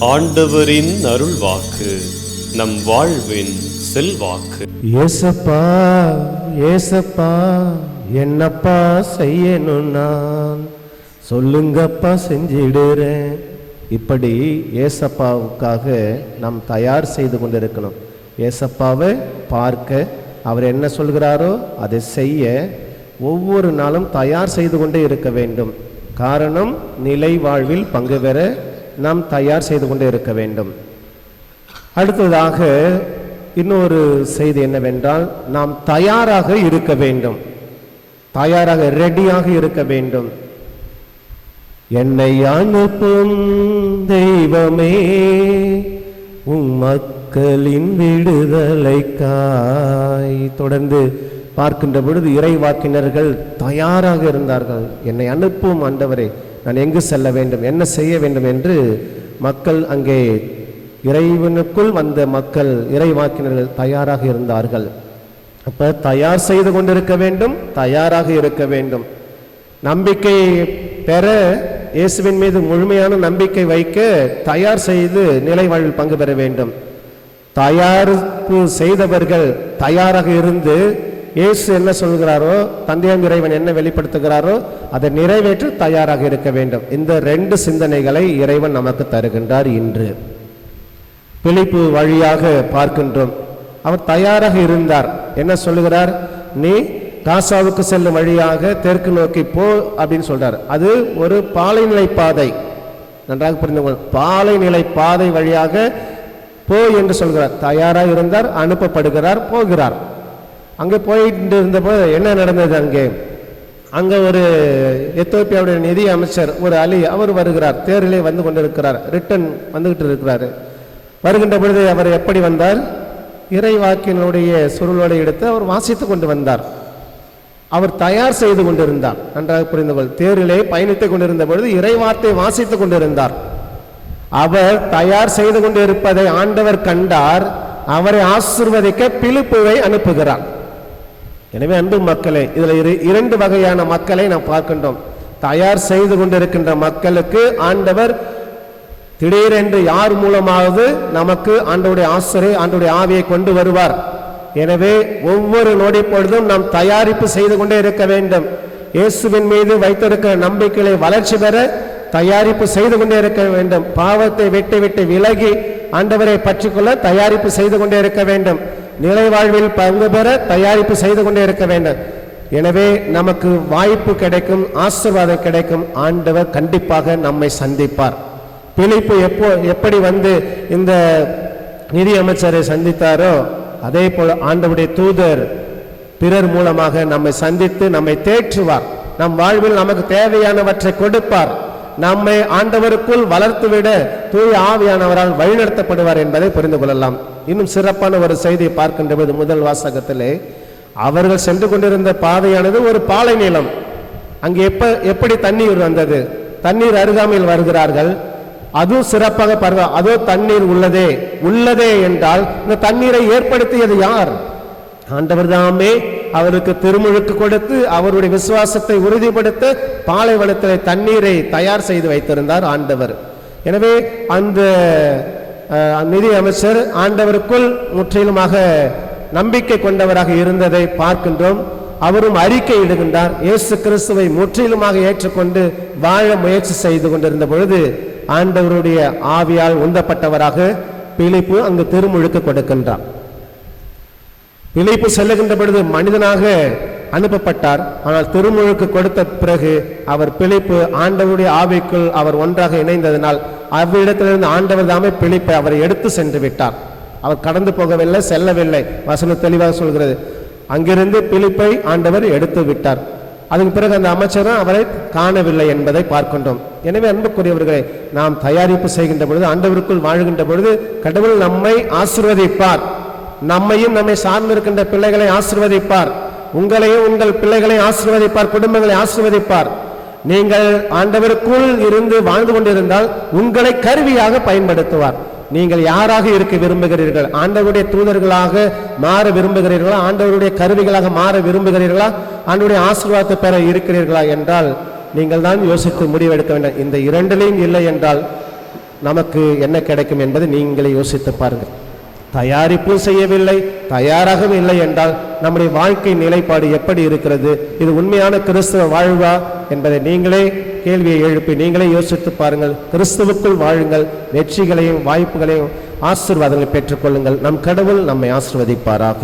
ஆண்டவரின் அருள் வாக்கு நம் வாழ்வின் செல்வாக்கு. ஏசப்பா ஏசப்பா என்னப்பா செய்யணும் நான்? சொல்லுங்கப்பா செஞ்சிடுறேன். இப்படி ஏசப்பாவுக்காக நாம் தயார் செய்து கொண்டிருக்கணும். ஏசப்பாவை பார்க்க அவர் என்ன சொல்கிறாரோ அதை செய்ய ஒவ்வொரு நாளும் தயார் செய்து கொண்டே இருக்க வேண்டும். காரணம் நிலை வாழ்வில் பங்கு பெற நாம் தயார் செய்து கொண்டே இருக்க வேண்டும். அடுத்ததாக இன்னொரு செய்தி என்னவென்றால் நாம் தயாராக இருக்க வேண்டும். தயாராக ரெடியாக இருக்க வேண்டும். என்னை அனுப்பும் தெய்வமே உம் மக்களின் விடுதலைக்காய். தொடர்ந்து பார்க்கின்ற பொழுது இறைவாக்கினர்கள் தயாராக இருந்தார்கள். என்னை அனுப்பும் ஆண்டவரே நான் எங்கு செல்ல வேண்டும்? என்ன செய்ய வேண்டும் என்று மக்கள் அங்கே இறைவனுக்குள் வந்த மக்கள் இறைவாக்கினர்கள் தயாராக இருந்தார்கள். அப்போ தயார் செய்து கொண்டிருக்க வேண்டும் தயாராக இருக்க வேண்டும். நம்பிக்கை பெற இயேசுவின் மீது முழுமையான நம்பிக்கை வைக்க தயார் செய்து நிலை வாழ்வில் பங்கு பெற வேண்டும். தயாரிப்பு செய்தவர்கள் தயாராக இருந்து இயேசு என்ன சொல்கிறாரோ தந்தையம் இறைவன் என்ன வெளிப்படுத்துகிறாரோ அதை நிறைவேற்ற தயாராக இருக்க வேண்டும். இந்த ரெண்டு சிந்தனைகளை இறைவன் நமக்கு தருகின்றார் இன்று. பிழிப்பு வழியாக பார்க்கின்றோம். அவர் தயாராக இருந்தார். என்ன சொல்லுகிறார்? நீ காசாவுக்கு செல்லும் வழியாக தெற்கு நோக்கி போ அப்படின்னு சொல்றார். அது ஒரு பாலைநிலை பாதை. நன்றாக புரிந்து கொள். பாலைநிலை பாதை வழியாக போ என்று சொல்கிறார். தயாராக இருந்தார் அனுப்பப்படுகிறார் போகிறார். அங்கே போயிட்டு இருந்தபோது என்ன நடந்தது அங்கே? அங்கே ஒரு எத்தோப்பியாவுடைய நிதி அமைச்சர் ஒரு அலி அவர் வருகிறார். தேரிலே வந்து கொண்டிருக்கிறார். ரிட்டன் வந்துகிட்டு இருக்கிறாரு. வருகின்ற பொழுது அவர் எப்படி வந்தார்? இறைவாக்கினுடைய சுருளோடு எடுத்து அவர் வாசித்து கொண்டு வந்தார். அவர் தயார் செய்து கொண்டிருந்தார். நன்றாக புரிந்து கொள். தேரிலே பயணித்துக் கொண்டிருந்த பொழுது இறைவார்த்தை வாசித்துக் கொண்டிருந்தார். அவர் தயார் செய்து கொண்டிருப்பதை ஆண்டவர் கண்டார். அவரை ஆசிர்வதிக்க பிலிப்புவை அனுப்புகிறார். எனவே அன்பு மக்களே இதுல இரு- இரண்டு வகையான மக்களை நாம் பார்க்கின்றோம். தயார் செய்து கொண்டிருக்கின்ற மக்களுக்கு ஆண்டவர் திடீரென்று யார் மூலமாவது நமக்கு ஆண்டோடைய ஆசிரியை ஆண்டோடைய ஆவியை கொண்டு வருவார். எனவே ஒவ்வொரு நொடி பொழுதும் நாம் தயாரிப்பு செய்து கொண்டே இருக்க வேண்டும். இயேசுவின் மீது வைத்திருக்கிற நம்பிக்கைகளை வளர்ச்சி பெற தயாரிப்பு செய்து கொண்டே இருக்க வேண்டும். பாவத்தை விட்டு விட்டு விலகி ஆண்டவரை பற்றிக்கொள்ள தயாரிப்பு செய்து கொண்டே இருக்க வேண்டும். நிலை வாழ்வில் பங்கு பெற தயாரிப்பு செய்து கொண்டே இருக்க வேண்டும். எனவே நமக்கு வாய்ப்பு கிடைக்கும் ஆசீர்வாதம் கிடைக்கும். ஆண்டவர் கண்டிப்பாக நம்மை சந்திப்பார். பிழைப்பு எப்போ எப்படி வந்து இந்த நிதி அமைச்சரை சந்தித்தாரோ அதே போல் ஆண்டவுடைய தூதர் பிறர் மூலமாக நம்மை சந்தித்து நம்மை தேற்றுவார். நம் வாழ்வில் நமக்கு தேவையானவற்றை கொடுப்பார். நம்மை ஆண்டவருக்குள் வளர்த்துவிட தூய ஆவியானவரால் வழிநடத்தப்படுவார் என்பதை புரிந்து கொள்ளலாம். இன்னும் சிறப்பான ஒரு செய்தியை பார்க்கின்ற போது முதல் வாசகத்திலே அவர்கள் சென்று கொண்டிருந்த பாதையானது ஒரு பாலை நிலம். அங்கே எப்ப எப்படி தண்ணீர் வந்தது? தண்ணீர் அருகாமையில் வருகிறார்கள். அதுவும் சிறப்பாக பருவ அதோ தண்ணீர் உள்ளதே உள்ளதே என்றால் இந்த தண்ணீரை ஏற்படுத்தியது யார்? ஆண்டவர் தாமே அவருக்கு திருமுழுக்கு கொடுத்து அவருடைய விசுவாசத்தை உறுதிப்படுத்த பாலைவனத்தில் தண்ணீரை தயார் செய்து வைத்திருந்தார் ஆண்டவர். எனவே அந்த நிதி அமைச்சர் ஆண்டவருக்குள் முற்றிலுமாக நம்பிக்கை கொண்டவராக இருந்ததை பார்க்கின்றோம். அவரும் அறிக்கை இடுகின்றார். இயேசு கிறிஸ்துவை முற்றிலுமாக ஏற்றுக்கொண்டு வாழ முயற்சி செய்து கொண்டிருந்த பொழுது ஆண்டவருடைய ஆவியால் உந்தப்பட்டவராக பிழைப்பு அங்கு திருமுழுக்கு கொடுக்கின்றார். பிழைப்பு செல்லுகின்ற பொழுது மனிதனாக அனுப்பப்பட்டார். ஆனால் திருமுழுக்கு கொடுத்த பிறகு அவர் பிழைப்பு ஆண்டவருடைய ஆவிக்குள் அவர் ஒன்றாக இணைந்ததனால் அவ்விடத்திலிருந்து ஆண்டவர் தாமே பிழைப்பை அவரை எடுத்து சென்று விட்டார். அவர் கடந்து போகவில்லை செல்லவில்லை. வசனம் தெளிவாக சொல்கிறது. அங்கிருந்து பிழைப்பை ஆண்டவர் எடுத்து விட்டார். அதன் பிறகு அந்த அமைச்சரும் அவரை காணவில்லை என்பதை பார்க்கின்றோம். எனவே அன்புக்குரியவர்களே நாம் தயாரிப்பு செய்கின்ற பொழுது ஆண்டவருக்குள் வாழ்கின்ற பொழுது கடவுள் நம்மை ஆசிர்வதிப்பார். நம்மையும் நம்மை சார்ந்திருக்கின்ற பிள்ளைகளை ஆசிர்வதிப்பார். உங்களையும் உங்கள் பிள்ளைகளை ஆசிர்வதிப்பார் குடும்பங்களை ஆசிர்வதிப்பார். நீங்கள் ஆண்டவருக்குள் இருந்து வாழ்ந்து கொண்டிருந்தால் உங்களை கருவியாக பயன்படுத்துவார். நீங்கள் யாராக இருக்க விரும்புகிறீர்கள்? ஆண்டவருடைய தூதர்களாக மாற விரும்புகிறீர்களா? ஆண்டவருடைய கருவிகளாக மாற விரும்புகிறீர்களா? ஆண்டவருடைய ஆசீர்வாதத்தை பெற இருக்கிறீர்களா என்றால் நீங்கள் தான் யோசித்து முடிவெடுக்க வேண்டும். இந்த இரண்டிலையும் இல்லை என்றால் நமக்கு என்ன கிடைக்கும் என்பதை நீங்களே யோசித்து பாருங்கள். தயாரிப்பும் செய்யவில்லை தயாராகவும் இல்லை என்றால் நம்முடைய வாழ்க்கை நிலைப்பாடு எப்படி இருக்கிறது? இது உண்மையான கிறிஸ்துவ வாழ்வா? என்பதை நீங்களே கேள்வியை எழுப்பி நீங்களே யோசித்து பாருங்கள். கிறிஸ்துவுக்குள் வாழுங்கள். வெற்றிகளையும் வாய்ப்புகளையும் ஆசிர்வாதங்களை பெற்றுக்கொள்ளுங்கள். நம் கடவுள் நம்மை ஆசீர்வதிப்பாராக.